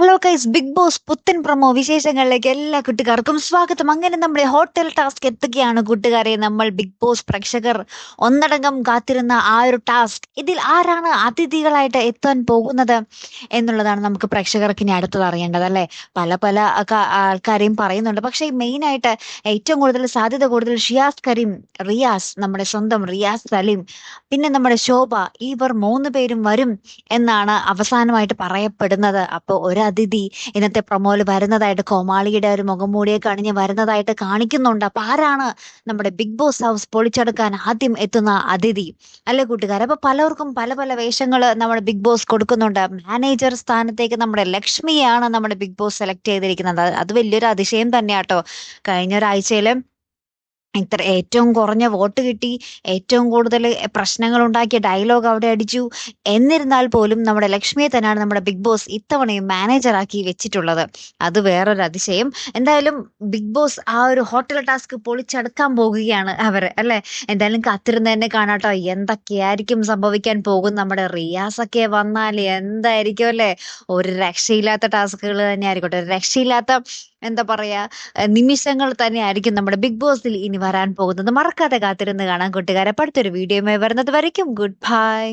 Hello big boss പുത്തൻ promo വിശേഷങ്ങളിലേക്ക് എല്ലാ കൂട്ടുകാർക്കും സ്വാഗതം. അങ്ങനെ നമ്മുടെ ഹോട്ടൽ ടാസ്ക് എത്തുകയാണ് കൂട്ടുകാരെ നമ്മൾ ബിഗ് ബോസ് പ്രേക്ഷകർ. ഒന്നടങ്കം കാത്തിരുന്ന ആ ഒരു ടാസ്ക് ഇതിൽ ആരാണ് അതിഥികളായിട്ട് എത്താൻ പോകുന്നത് എന്നുള്ളതാണ് നമുക്ക് പ്രേക്ഷകർക്ക് ഇനി അടുത്തത് അറിയേണ്ടത് അല്ലേ? പല പല ആൾക്കാരെയും പറയുന്നുണ്ട്. പക്ഷെ മെയിൻ ആയിട്ട് ഏറ്റവും കൂടുതൽ സാധ്യത കൂടുതൽ ഷിയാസ് കരീം റിയാസ് നമ്മുടെ സ്വന്തം റിയാസ് സലീം പിന്നെ നമ്മുടെ ശോഭ ഇവർ മൂന്ന് പേരും വരും എന്നാണ് അവസാനമായിട്ട് പറയപ്പെടുന്നത്. അപ്പോൾ ഒരു അതിഥി. ഇന്നത്തെ പ്രൊമോയിൽ വരുന്നതായിട്ട് കോമാളിയുടെ ഒരു മുഖംമൂടിയൊക്കെ അണിഞ്ഞ് വരുന്നതായിട്ട് കാണിക്കുന്നുണ്ട്. അപ്പൊ ആരാണ് നമ്മുടെ ബിഗ് ബോസ് ഹൗസ് പൊളിച്ചെടുക്കാൻ ആദ്യം എത്തുന്ന അതിഥി? അല്ലെ കൂട്ടുകാരെ? അപ്പൊ പലർക്കും പല പല വേഷങ്ങൾ നമ്മുടെ ബിഗ് ബോസ് കൊടുക്കുന്നുണ്ട്. മാനേജർ സ്ഥാനത്തേക്ക് നമ്മുടെ ലക്ഷ്മിയാണ് നമ്മുടെ ബിഗ് ബോസ് സെലക്ട് ചെയ്തിരിക്കുന്നത്. അത് വലിയൊരു അതിശയം തന്നെയാട്ടോ. കഴിഞ്ഞ ഒരാഴ്ചയിൽ ഇത്ര ഏറ്റവും കുറഞ്ഞ വോട്ട് കിട്ടി ഏറ്റവും കൂടുതൽ പ്രശ്നങ്ങൾ ഉണ്ടാക്കിയ ഡയലോഗ് അവിടെ അടിച്ചു. എന്നിരുന്നാൽ പോലും നമ്മുടെ ലക്ഷ്മിയെ തന്നെയാണ് നമ്മുടെ ബിഗ് ബോസ് ഇത്തവണയും മാനേജറാക്കി വെച്ചിട്ടുള്ളത്. അത് വേറൊരു അതിശയം. എന്തായാലും ബിഗ് ബോസ് ആ ഒരു ഹോട്ടൽ ടാസ്ക് പൊളിച്ചെടുക്കാൻ പോകുകയാണ് അവർ അല്ലെ? എന്തായാലും കാത്തിരുന്ന് തന്നെ കാണാട്ടോ എന്തൊക്കെയായിരിക്കും സംഭവിക്കാൻ പോകും? നമ്മുടെ റിയാസ് ഒക്കെ വന്നാൽ എന്തായിരിക്കും അല്ലെ? ഒരു രക്ഷയില്ലാത്ത ടാസ്കുകൾ തന്നെ ആയിരിക്കട്ടെ ഒരു രക്ഷയില്ലാത്ത എന്താ പറയാ നിമിഷങ്ങൾ തന്നെ ആയിരിക്കും നമ്മുടെ ബിഗ് ബോസിൽ ഇനി വരാൻ പോകുന്നത്. മറക്കാതെ കാത്തിരുന്ന് കാണാൻ കൂട്ടുകാരെ. അടുത്തൊരു വീഡിയോയുമായി വരുന്നത് വരയ്ക്കും. Good bye